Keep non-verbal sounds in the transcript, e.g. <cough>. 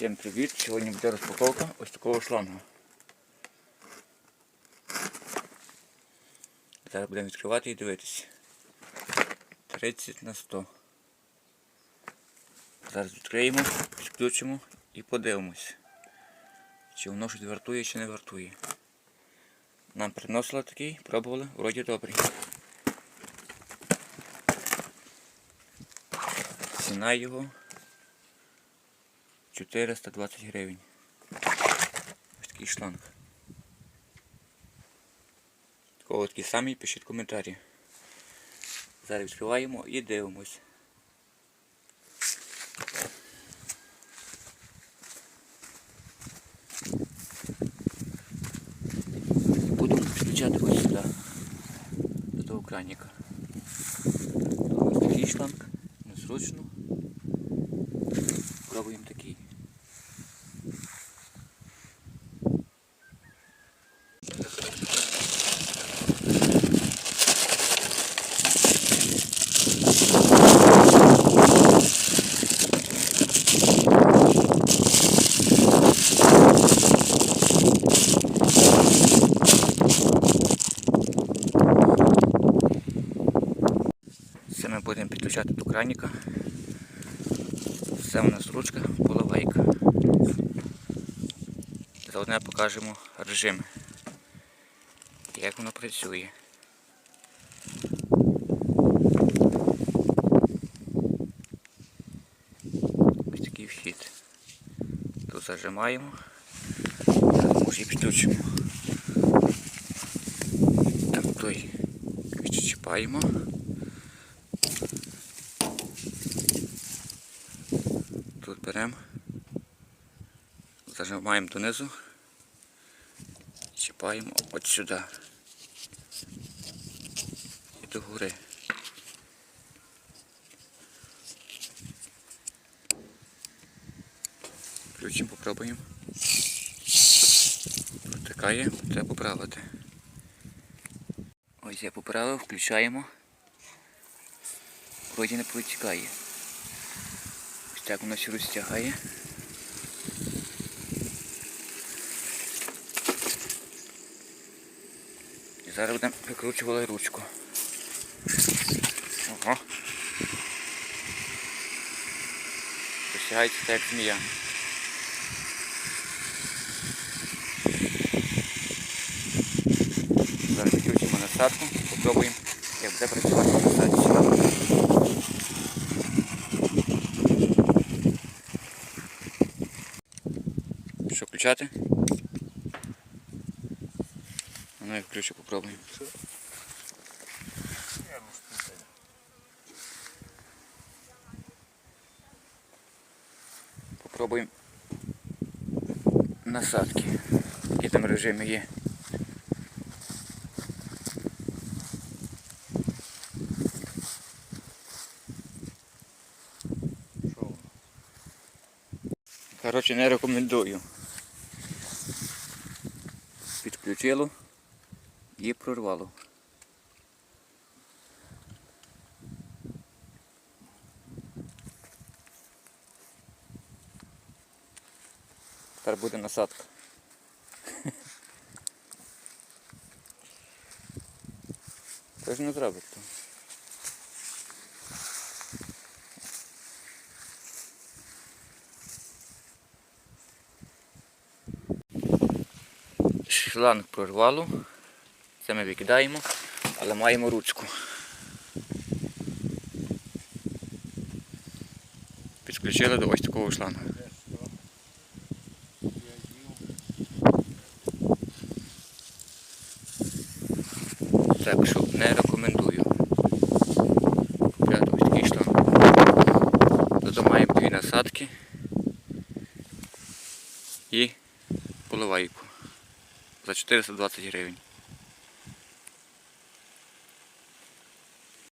Всім привіт! Сьогодні буде розпаковка ось такого шлангу. Зараз будемо відкривати і дивитися. 30 на 100. Зараз відкриємо, підключимо і подивимось, чи воно щось вартує, чи не вартує. Нам приносили такий, пробували, вроді добрий. Ціна його 420 гривень. Ось такий шланг. Такого такий самий, пишіть коментарі. Зараз відкриваємо і дивимось. Будемо підключати ось сюди, до того краніка. Ось такий шланг, незручно. Пробуємо такий. Це ми будемо підключати до краніка. Це у нас ручка поливайка. Заодне покажемо режим, як воно працює. Ось такий вхід. Тут зажимаємо, може і підключимо. Так, той відчіпаємо. Беремо, зажимаємо донизу, чіпаємо от сюди і до гори. Включимо, попробуємо. Протикає, треба поправити. Ось я поправив, включаємо. Вроді не протікає. Так воно все розтягає. І зараз будемо викручувати ручку. Ого. Розтягається так як змія. Зараз включимо насадку, попробуємо, як буде працювати насадці. Що включати? Ну я включу, попробуємо. Попробуємо насадки. Які там режими є. Коротше, не рекомендую. Підключило і прорвало. Тепер буде насадка. <laughs> Це ж не зробить Шланг прорвало. Це ми викидаємо, але маємо ручку. Підключили до ось такого шланга. Так що не рекомендую. Купляти ось такий шланг. Тут маємо дві насадки і поливайку за 420 гривень.